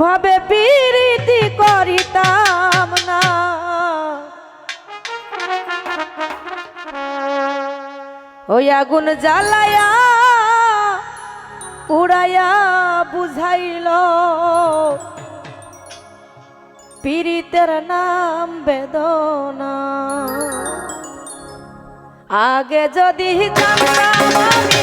ভাবে পীড়িতি করিতাম না। ওই আগুন জ্বালায়া উড়াইয়া বুঝাইল পীড়িতের নাম বেদনা। আগে যদি জানতাম আমি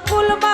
pull up.